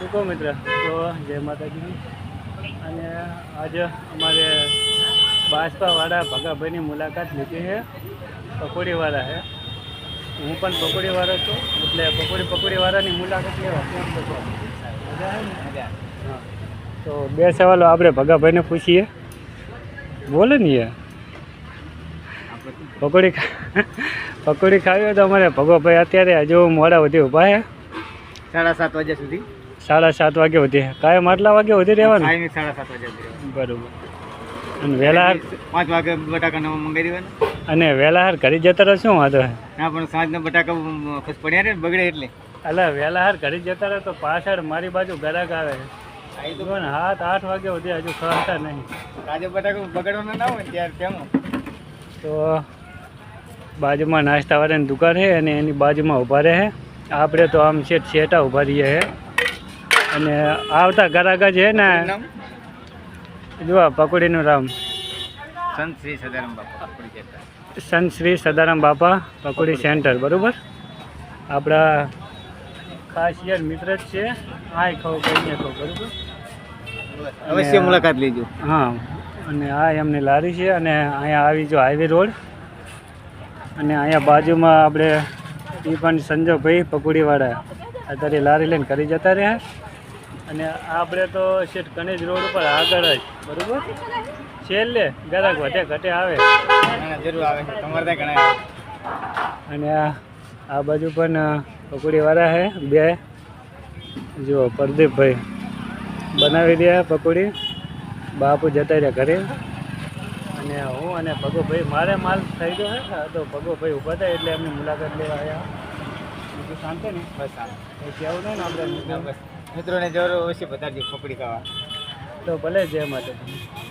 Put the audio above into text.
શું કહો મિત્ર? તો જય માતાજી. અને આજે અમારે બાસ્પાવાળા ભગાભાઈની મુલાકાત લીધી છે. પકોડીવાળા છે. હું પણ પકોડીવાળો છું. એટલે પકોડી પકોડીવાળાની મુલાકાત લેવા. હા. તો બે સવાલો આપણે ભગાભાઈને પૂછીએ. બોલે ને યાર. પકોડી પકોડી ખાવી હોય તો અમારે ભગોભાઈ અત્યારે હજુ મોડા સુધી ઊભા છે. સાડા સાત વાગ્યા સુધી. સાડા સાત વાગે સુધી. કાયમ આટલા વાગે સુધી રહેવાનું? સાડા સાત રહેવાનું. બરોબર. અને વહેલા પાંચ વાગે બટાકા નવા મંગાવી દેવાના. અને વહેલા હાર ઘરે જતા રહો શું વાંધો ના પણ સાંજના બટાકા પડ્યા રે બગડે એટલે. અલા વહેલા હાર ઘરે જતા રહો તો પાછળ મારી બાજુ ગરાક આવે. છે સાત આઠ વાગે સુધી હજુ ખાતા નહીં. તાજા બટાકા બગડવાનો ના હોય ત્યારે કેમ તો બાજુમાં નાસ્તાવાળાની દુકાન છે અને એની બાજુમાં ઊભા રહે. આપણે તો આમ શેઠ શેઠા ઊભા રહીએ છે અને આવતા ગરાગા છે ને. જુઓ પકોડીનું રામ સંત શ્રી સદારામ બાપા સંત શ્રી સદારામ બાપા પકોડી સેન્ટર. બરોબર? આપણા ખાસ યાર મિત્ર જ છે. આ ખાવ કહીને ખાવ બરોબર? અવશ્ય મુલાકાત લેજો. હા અને આ એમની લારી છે અને અહીંયા આવી જો હાઈવે રોડ. અને અહીંયા બાજુમાં આપણે એ પણ સંજોગભાઈ પકોડીવાળા. અત્યારે લારી લઈને કરી જતા રહ્યા. અને આપણે તો શેઠ કનેજ રોડ ઉપર આગળ જ બરોબર? છેલ્લે ગરાક વધે ઘટે આવે. જરૂર આવે. છે તમારે ત્યાં ઘણા અને આ બાજુ પણ પકોડીવાળા છે બે. જુઓ પ્રદીપભાઈ બનાવી રહ્યા પકોડી. બાપુ જતા રહ્યા ઘરે. અને હું અને ભગોભાઈ મારે માલ થઈ ગયો છે તો ભગોભાઈ ઊભા થાય એટલે એમની મુલાકાત લેવા આવ્યા. બીજું શાંતિ ને? બસ. પછી આવું નહીં ને આપણે બસ. મિત્રોને જરૂર અવશ્ય બતાડજો પકડી ખાવા. તો ભલે જય માતા